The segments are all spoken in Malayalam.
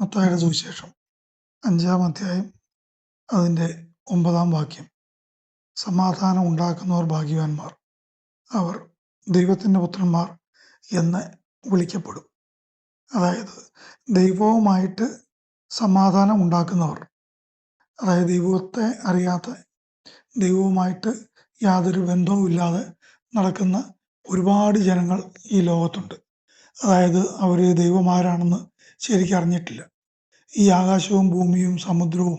മത്തായിയുടെ സുവിശേഷം അഞ്ചാം അധ്യായം അതിന്റെ ഒമ്പതാം വാക്യം. സമാധാനം ഉണ്ടാക്കുന്നവർ ഭാഗ്യവാന്മാർ. അവർ ദൈവത്തിന്റെ പുത്രന്മാർ എന്ന് വിളിക്കപ്പെടും. അതായത് ദൈവവുമായിട്ട് സമാധാനം ഉണ്ടാക്കുന്നവർ. അതായത് ദൈവത്തെ അറിയാത്ത ദൈവവുമായിട്ട് യാതൊരു ബന്ധവും ഇല്ലാതെ നടക്കുന്ന ഒരുപാട് ജനങ്ങൾ ഈ ലോകത്തുണ്ട്. അതായത് അവർ ദൈവമാരാണെന്ന് ശരിക്കും അറിഞ്ഞിട്ടില്ല ഈ ആകാശവും ഭൂമിയും സമുദ്രവും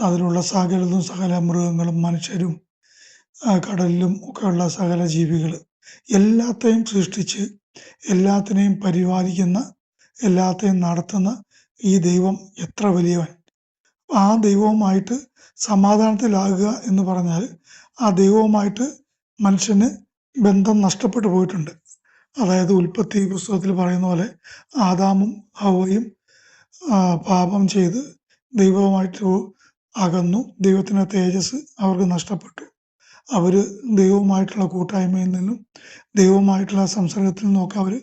അതിലുള്ള സകലതും സകല മൃഗങ്ങളും മനുഷ്യരും കടലിലും ഒക്കെയുള്ള സകല ജീവികൾ എല്ലാത്തെയും സൃഷ്ടിച്ച് എല്ലാത്തിനെയും പരിപാലിക്കുന്ന എല്ലാത്തെയും നടത്തുന്ന ഈ ദൈവം എത്ര വലിയവൻ? ആ ദൈവവുമായിട്ട് സമാധാനത്തിലാകുക എന്ന് പറഞ്ഞാൽ ആ ദൈവവുമായിട്ട് മനുഷ്യന് ബന്ധം നഷ്ടപ്പെട്ടു പോയിട്ടുണ്ട്. അതായത് ഉൽപ്പത്തി പുസ്തകത്തിൽ പറയുന്ന പോലെ ആദാമും ഹവയും പാപം ചെയ്ത് ദൈവവുമായിട്ട് അകന്നു. ദൈവത്തിന്റെ തേജസ് അവർക്ക് നഷ്ടപ്പെട്ടു. അവർ ദൈവവുമായിട്ടുള്ള കൂട്ടായ്മയിൽ നിന്നും ദൈവവുമായിട്ടുള്ള സംസർഗത്തിൽ നിന്നൊക്കെ അവർ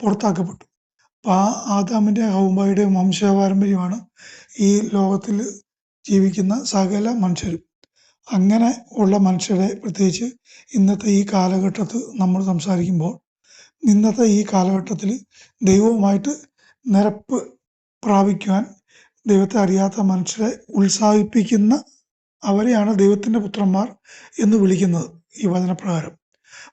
പുറത്താക്കപ്പെട്ടു. അപ്പം ആ ആദാമിന്റെ ഹൗബയുടെയും വംശപാരമ്പര്യമാണ് ഈ ലോകത്തിൽ ജീവിക്കുന്ന സകല മനുഷ്യരും. അങ്ങനെ ഉള്ള മനുഷ്യരെ പ്രത്യേകിച്ച് ഇന്നത്തെ ഈ കാലഘട്ടത്ത് നമ്മൾ സംസാരിക്കുമ്പോൾ ഇന്നത്തെ ഈ കാലഘട്ടത്തിൽ ദൈവവുമായിട്ട് നിരപ്പ് പ്രാപിക്കുവാൻ ദൈവത്തെ അറിയാത്ത മനുഷ്യരെ ഉത്സാഹിപ്പിക്കുന്ന അവരെയാണ് ദൈവത്തിന്റെ പുത്രന്മാർ എന്ന് വിളിക്കുന്നത് ഈ വചനപ്രകാരം.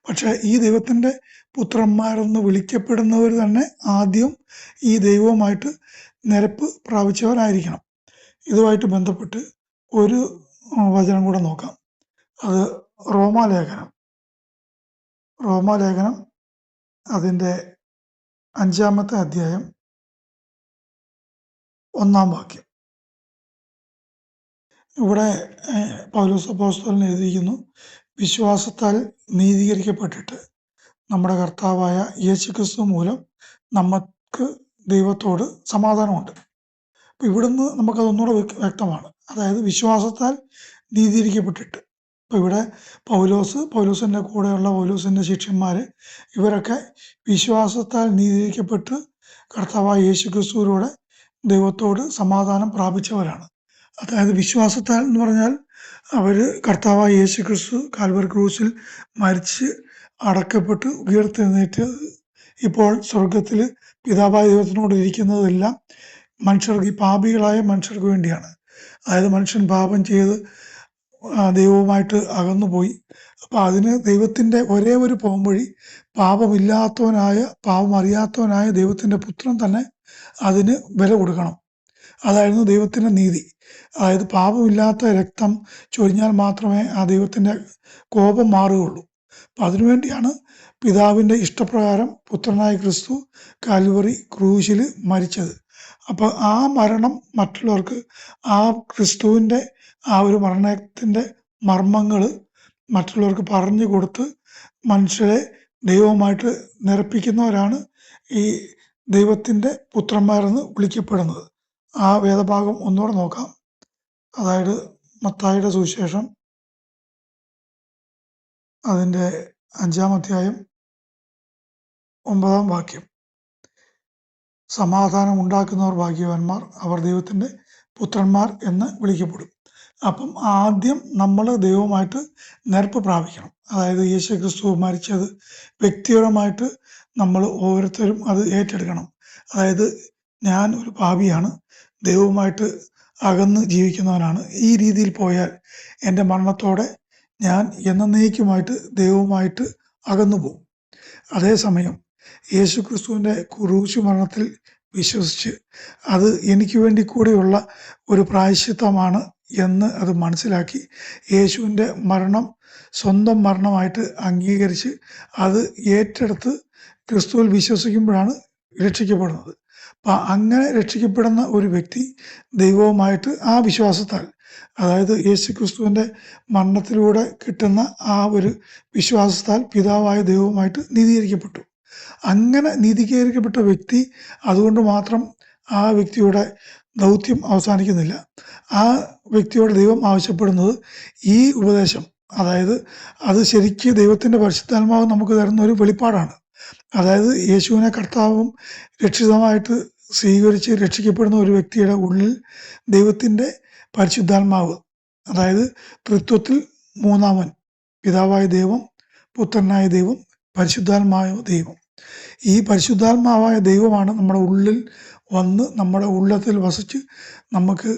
പക്ഷേ ഈ ദൈവത്തിന്റെ പുത്രന്മാരെന്ന് വിളിക്കപ്പെടുന്നവർ തന്നെ ആദ്യം ഈ ദൈവവുമായിട്ട് നിരപ്പ് പ്രാപിച്ചവരായിരിക്കണം. ഇതുമായിട്ട് ബന്ധപ്പെട്ട് ഒരു വചനം കൂടെ നോക്കാം. അത് റോമാലേഖനം. റോമാലേഖനം അതിന്റെ അഞ്ചാമത്തെ അധ്യായം ഒന്നാം വാക്യം. ഇവിടെ പൗലോസ് അപ്പോസ്തലൻ എഴുതിയിരിക്കുന്നു വിശ്വാസത്താൽ നീതീകരിക്കപ്പെട്ടിട്ട് നമ്മുടെ കർത്താവായ യേശു ക്രിസ്തു മൂലം നമുക്ക് ദൈവത്തോട് സമാധാനമുണ്ട്. അപ്പം ഇവിടുന്ന് നമുക്കതൊന്നുകൂടെ വ്യക്ത- വ്യക്തമാണ്. അതായത് വിശ്വാസത്താൽ നീതീകരിക്കപ്പെട്ടിട്ട് ഇപ്പം ഇവിടെ പൗലോസ് പൗലോസിന്റെ കൂടെയുള്ള പൗലോസിന്റെ ശിഷ്യന്മാർ ഇവരൊക്കെ വിശ്വാസത്താൽ നീതീകരിക്കപ്പെട്ട് കർത്താവായ യേശുക്രിസ്തുവിലൂടെ ദൈവത്തോട് സമാധാനം പ്രാപിച്ചവരാണ്. അതായത് വിശ്വാസത്താൽ എന്ന് പറഞ്ഞാൽ അവർ കർത്താവായ യേശു ക്രിസ്തു കാൽവർ ക്രൂസിൽ മരിച്ച് അടക്കപ്പെട്ട് ഉയർത്തെഴുന്നേറ്റ് ഇപ്പോൾ സ്വർഗത്തിൽ പിതാവായ ദൈവത്തിനോട് ഇരിക്കുന്നതെല്ലാം മനുഷ്യർക്ക് ഈ പാപികളായ മനുഷ്യർക്ക് വേണ്ടിയാണ്. അതായത് മനുഷ്യൻ പാപം ചെയ്ത് ദൈവവുമായിട്ട് അകന്നുപോയി. അപ്പം അതിന് ദൈവത്തിന്റെ ഒരേ ഒരു പോംവഴി പാപമില്ലാത്തവനായ പാപം അറിയാത്തവനായ ദൈവത്തിന്റെ പുത്രൻ തന്നെ അതിന് വില കൊടുക്കണം. അതായിരുന്നു ദൈവത്തിന്റെ നീതി. അതായത് പാപമില്ലാത്ത രക്തം ചൊരിഞ്ഞാൽ മാത്രമേ ആ ദൈവത്തിന്റെ കോപം മാറുകയുള്ളൂ. അപ്പം അതിനുവേണ്ടിയാണ് പിതാവിന്റെ ഇഷ്ടപ്രകാരം പുത്രനായ ക്രിസ്തു കാൽവറി ക്രൂശിൽ മരിച്ചത്. അപ്പോൾ ആ മരണം മറ്റുള്ളവർക്ക് ആ ക്രിസ്തുവിന്റെ ആ ഒരു മരണത്തിന്റെ മർമ്മങ്ങൾ മറ്റുള്ളവർക്ക് പറഞ്ഞു കൊടുത്ത് മനുഷ്യരെ ദൈവവുമായിട്ട് നിരപ്പിക്കുന്നവരാണ് ഈ ദൈവത്തിന്റെ പുത്രന്മാരെന്ന് വിളിക്കപ്പെടുന്നത്. ആ വേദഭാഗം ഒന്നുകൂടെ നോക്കാം. അതായത് മത്തായിയുടെ സുവിശേഷം അതിന്റെ അഞ്ചാം അധ്യായം ഒമ്പതാം വാക്യം. സമാധാനം ഉണ്ടാക്കുന്നവർ ഭാഗ്യവാന്മാർ അവർ ദൈവത്തിന്റെ പുത്രന്മാർ എന്ന് വിളിക്കപ്പെടും. അപ്പം ആദ്യം നമ്മൾ ദൈവമായിട്ട് നേർപ്പ് പ്രാപിക്കണം. അതായത് യേശു ക്രിസ്തു മരിച്ചത് വ്യക്തിപരമായിട്ട് നമ്മൾ ഓരോരുത്തരും അത് ഏറ്റെടുക്കണം. അതായത് ഞാൻ ഒരു പാപിയാണ് ദൈവവുമായിട്ട് അകന്ന് ജീവിക്കുന്നവനാണ്. ഈ രീതിയിൽ പോയാൽ എന്റെ മരണത്തോടെ ഞാൻ എന്നേക്കുമായിട്ട് ദൈവവുമായിട്ട് അകന്നു പോകും അതേസമയം യേശു ക്രിസ്തുവിന്റെ കുറൂശു മരണത്തിൽ വിശ്വസിച്ച് അത് എനിക്ക് വേണ്ടി കൂടെയുള്ള ഒരു പ്രായശ്ചിത്തമാണ് എന്ന് അത് മനസ്സിലാക്കി യേശുവിന്റെ മരണം സ്വന്തം മരണമായിട്ട് അംഗീകരിച്ച് അത് ഏറ്റെടുത്ത് ക്രിസ്തുവിൽ വിശ്വസിക്കുമ്പോഴാണ് രക്ഷിക്കപ്പെടുന്നത്. അപ്പം അങ്ങനെ രക്ഷിക്കപ്പെടുന്ന ഒരു വ്യക്തി ദൈവവുമായിട്ട് ആ വിശ്വാസത്താൽ അതായത് യേശു ക്രിസ്തുവിന്റെ മരണത്തിലൂടെ കിട്ടുന്ന ആ ഒരു വിശ്വാസത്താൽ പിതാവായ ദൈവവുമായിട്ട് നീതീകരിക്കപ്പെട്ടു. അങ്ങനെ നീതീകരിക്കപ്പെട്ട വ്യക്തി അതുകൊണ്ട് മാത്രം ആ വ്യക്തിയുടെ ദൗത്യം അവസാനിക്കുന്നില്ല. ആ വ്യക്തിയോട് ദൈവം ആവശ്യപ്പെടുന്നത് ഈ ഉപദേശം. അതായത് അത് ശരിക്ക് ദൈവത്തിന്റെ പരിശുദ്ധാത്മാവ് നമുക്ക് തരുന്ന ഒരു വെളിപ്പാടാണ്. അതായത് യേശുവിനെ കർത്താവും രക്ഷിതമായിട്ട് സ്വീകരിച്ച് രക്ഷിക്കപ്പെടുന്ന ഒരു വ്യക്തിയുടെ ഉള്ളിൽ ദൈവത്തിന്റെ പരിശുദ്ധാത്മാവ് അതായത് തൃത്വത്തിൽ മൂന്നാമൻ പിതാവായ ദൈവം പുത്രനായ ദൈവം പരിശുദ്ധാത്മായ ദൈവം. ഈ പരിശുദ്ധാത്മാവായ ദൈവമാണ് നമ്മുടെ ഉള്ളിൽ വന്ന് നമ്മുടെ ഉള്ളത്തിൽ വസിച്ച് നമുക്ക്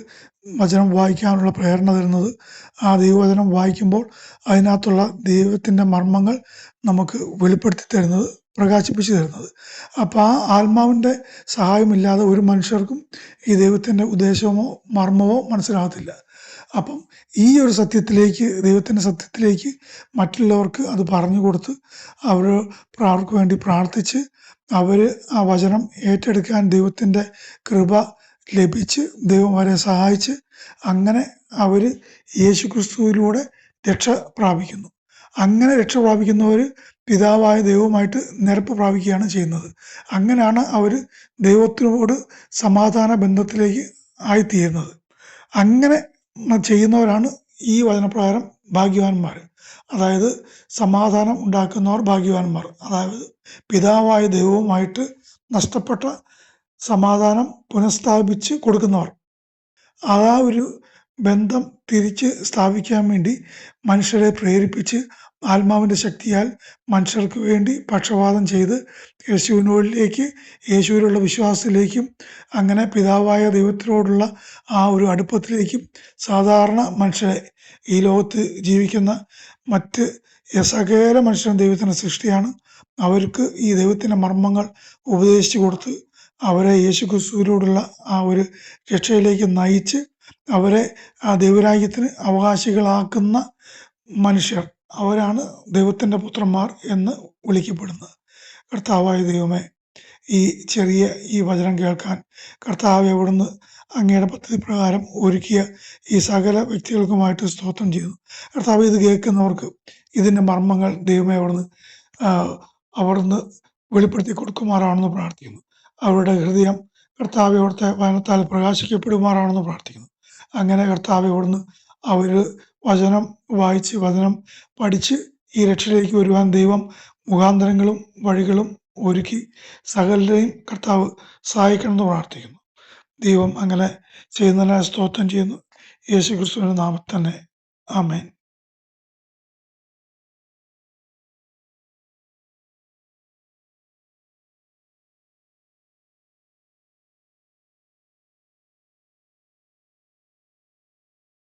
വചനം വായിക്കാനുള്ള പ്രേരണ തരുന്നത്. ആ ദൈവവചനം വായിക്കുമ്പോൾ അതിനകത്തുള്ള ദൈവത്തിന്റെ മർമ്മങ്ങൾ നമുക്ക് വെളിപ്പെടുത്തി തരുന്നത് പ്രകാശിപ്പിച്ചു തരുന്നത്. അപ്പോൾ ആ ആത്മാവിന്റെ സഹായമില്ലാതെ ഒരു മനുഷ്യർക്കും ഈ ദൈവത്തിന്റെ ഉദ്ദേശമോ മർമ്മമോ മനസ്സിലാകത്തില്ല. അപ്പം ഈ ഒരു സത്യത്തിലേക്ക് ദൈവത്തിന്റെ സത്യത്തിലേക്ക് മറ്റുള്ളവർക്ക് അത് പറഞ്ഞു കൊടുത്ത് അവർ അവർക്ക് വേണ്ടി പ്രാർത്ഥിച്ച് അവർ ആ വചനം ഏറ്റെടുക്കാൻ ദൈവത്തിന്റെ കൃപ ലഭിച്ച് ദൈവം അവരെ സഹായിച്ച് അങ്ങനെ അവർ യേശു ക്രിസ്തുവിലൂടെ രക്ഷ പ്രാപിക്കുന്നു. അങ്ങനെ രക്ഷ പ്രാപിക്കുന്നവർ പിതാവായ ദൈവവുമായിട്ട് നിരപ്പ് പ്രാപിക്കുകയാണ് ചെയ്യുന്നത്. അങ്ങനെയാണ് അവർ ദൈവത്തിനോട് സമാധാന ബന്ധത്തിലേക്ക് ആയിത്തീരുന്നത്. അങ്ങനെ ചെയ്യുന്നവരാണ് ഈ വചനപ്രകാരം ഭാഗ്യവാന്മാർ അതായത് സമാധാനം ഉണ്ടാക്കുന്നവർ ഭാഗ്യവാന്മാർ. അതായത് പിതാവായ ദൈവവുമായിട്ട് നഷ്ടപ്പെട്ട സമാധാനം പുനഃസ്ഥാപിച്ച് കൊടുക്കുന്നവർ. ആ ഒരു ബന്ധം തിരിച്ച് സ്ഥാപിക്കാൻ വേണ്ടി മനുഷ്യരെ പ്രേരിപ്പിച്ച് ആത്മാവിന്റെ ശക്തിയാൽ മനുഷ്യർക്ക് വേണ്ടി പക്ഷപാതം ചെയ്ത് യേശുവിനോടിലേക്ക് യേശുവിലുള്ള വിശ്വാസത്തിലേക്കും അങ്ങനെ പിതാവായ ദൈവത്തിനോടുള്ള ആ ഒരു അടുപ്പത്തിലേക്കും സാധാരണ മനുഷ്യരെ ഈ ലോകത്ത് ജീവിക്കുന്ന മറ്റ് സകല മനുഷ്യരും ദൈവത്തിന്റെ സൃഷ്ടിയാണ്. അവർക്ക് ഈ ദൈവത്തിന്റെ മർമ്മങ്ങൾ ഉപദേശിച്ചു കൊടുത്ത് അവരെ യേശു ക്രിസ്തുവിനോടുള്ള ആ ഒരു രക്ഷയിലേക്ക് നയിച്ച് അവരെ ആ ദൈവരാജ്യത്തിന് അവകാശികളാക്കുന്ന മനുഷ്യർ. അവരാണ് ദൈവത്തിന്റെ പുത്രന്മാർ എന്ന് വിളിക്കപ്പെടുന്നത്. കർത്താവായ ദൈവമേ ഈ ചെറിയ ഈ വചനം കേൾക്കാൻ കർത്താവ് എവിടുന്ന് അങ്ങയുടെ പദ്ധതി പ്രകാരം ഒരുക്കിയ ഈ സകല വ്യക്തികൾക്കുമായിട്ട് സ്തോത്രം ചെയ്തു കർത്താവ് ഇത് കേൾക്കുന്നവർക്ക് ഇതിന്റെ മർമ്മങ്ങൾ ദൈവമേ അവിടുന്ന് അവിടുന്ന് വെളിപ്പെടുത്തി കൊടുക്കുമാറാണെന്ന് പ്രാർത്ഥിക്കുന്നു. അവരുടെ ഹൃദയം കർത്താവ് അവിടുത്തെ വനത്താൽ പ്രകാശിക്കപ്പെടുമാറാണെന്ന് പ്രാർത്ഥിക്കുന്നു. അങ്ങനെ കർത്താവ് അവിടുന്ന് അവർ വചനം വായിച്ച് വചനം പഠിച്ച് ഈ രക്ഷയിലേക്ക് വരുവാൻ ദൈവം മുഖാന്തരങ്ങളും വഴികളും ഒരുക്കി സകലരെയും കർത്താവ് സഹായിക്കണമെന്ന് പ്രാർത്ഥിക്കുന്നു. ദൈവം അങ്ങനെ ചെയ്യുന്നതിനെ സ്തോത്രം ചെയ്യുന്നു. യേശു ക്രിസ്തുവിന്റെ നാമത്തന്നെ ആമേൻ.